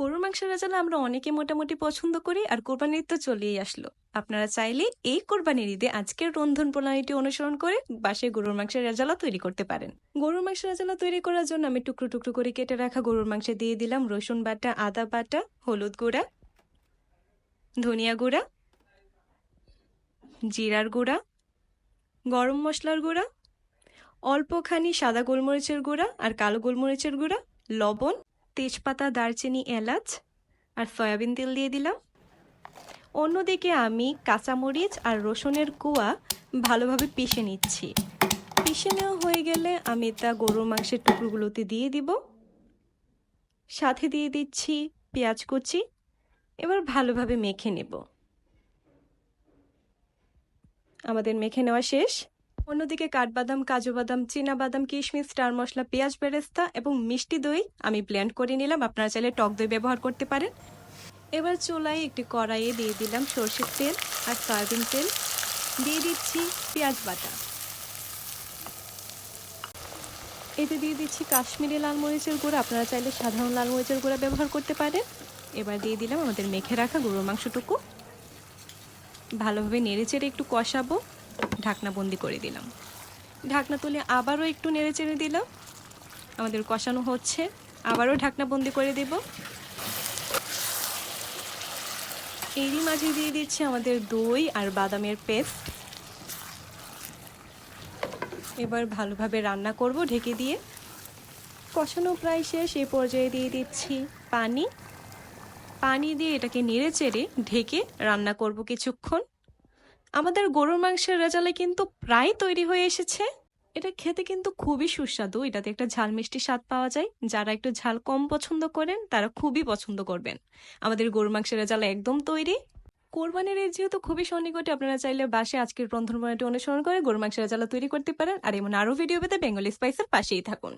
গরুর মাংসের রেজালা আমরা অনেকে মোটামুটি পছন্দ করি আর কোরবানির তো চলেই আসলো। আপনারা চাইলে এই কোরবানির ঈদে আজকের রন্ধন প্রণালীটি অনুসরণ করে বাসায় গরুর মাংসের রেজালা তৈরি করতে পারেন। গরুর মাংসের রেজালা তৈরি করার জন্য আমি টুকরো টুকরো করে কেটে রাখা গরুর মাংসে দিয়ে দিলাম রসুন বাটা, আদা বাটা, হলুদ গুঁড়া, ধনিয়া গুঁড়া, জিরার গুঁড়া, গরম মশলার গুঁড়া, অল্পখানি সাদা গোলমরিচের গুঁড়া আর কালো গোলমরিচের গুঁড়া, লবণ তেজপাতা, দারচিনি, এলাচ আর সয়াবিন তেল দিয়ে দিলাম। অন্যদিকে আমি কাঁচামরিচ আর রসুনের কুয়া ভালোভাবে পিষে নিচ্ছি। পিষে নেওয়া হয়ে গেলে আমি তা গরুর মাংসের টুকরোগুলোতে দিয়ে দিব। সাথে দিয়ে দিচ্ছি পেঁয়াজ কুচি। এবার ভালোভাবে মেখে নেব। আমাদের মেখে নেওয়া শেষ। অন্যদিকে কাঠবাদাম কাজু বাদাম চীনা বাদাম কিশমিশ, স্টার মশলা, পেঁয়াজ বেরেস্তা এবং মিষ্টি দই আমি ব্লেন্ড করে নিলাম। আপনারা চাইলে টক দই ব্যবহার করতে পারেন। এবার চুলায় একটি কড়াইয়ে দিয়ে দিলাম সর্ষের তেল আর সয়াবিন তেল। দিয়ে দিচ্ছি পেঁয়াজ বাটা। এতে দিয়ে দিচ্ছি কাশ্মীরি লাল মরিচের গুঁড়া। আপনারা চাইলে সাধারণ লাল মরিচের গুঁড়া ব্যবহার করতে পারেন। এবার দিয়ে দিলাম আমাদের মেখে রাখা গরুর মাংসটুকু। ভালোভাবে নেড়ে চেড়ে একটু কষাবো। ঢাকনা বন্দি করে দিলাম। ঢাকনা তুলে আবারও একটু নেড়ে চেড়ে দিলাম। আমাদের কষানো হচ্ছে। আবারও ঢাকনা বন্দি করে দেব। এরই মাঝে দিয়ে দিচ্ছি আমাদের দই আর বাদামের পেস্ট। এবার ভালোভাবে রান্না করব ঢেকে দিয়ে। কষানো প্রায় শেষ। এই পর্যায়ে দিয়ে দিচ্ছি পানি। পানি দিয়ে এটাকে নেড়ে চেড়ে ঢেকে রান্না করব কিছুক্ষণ। আমাদের গরুর মাংসের রেজালে কিন্তু প্রায় তৈরি হয়ে এসেছে। এটা খেতে কিন্তু খুবই সুস্বাদু। এটাতে একটা ঝাল মিষ্টি স্বাদ পাওয়া যায়। যারা একটু ঝাল কম পছন্দ করেন, তারা খুবই পছন্দ করবেন। আমাদের গরুর মাংসের রেজালা একদম তৈরি। কোরবানির এই যেহেতু খুবই সন্নিকটে, আপনারা চাইলে বাসে আজকের রন্ধন অনুসরণ করে গরুর মাংসের রেজালা তৈরি করতে পারেন। আর এমন আরও ভিডিও পেতে বেঙ্গলি স্পাইসের পাশেই থাকুন।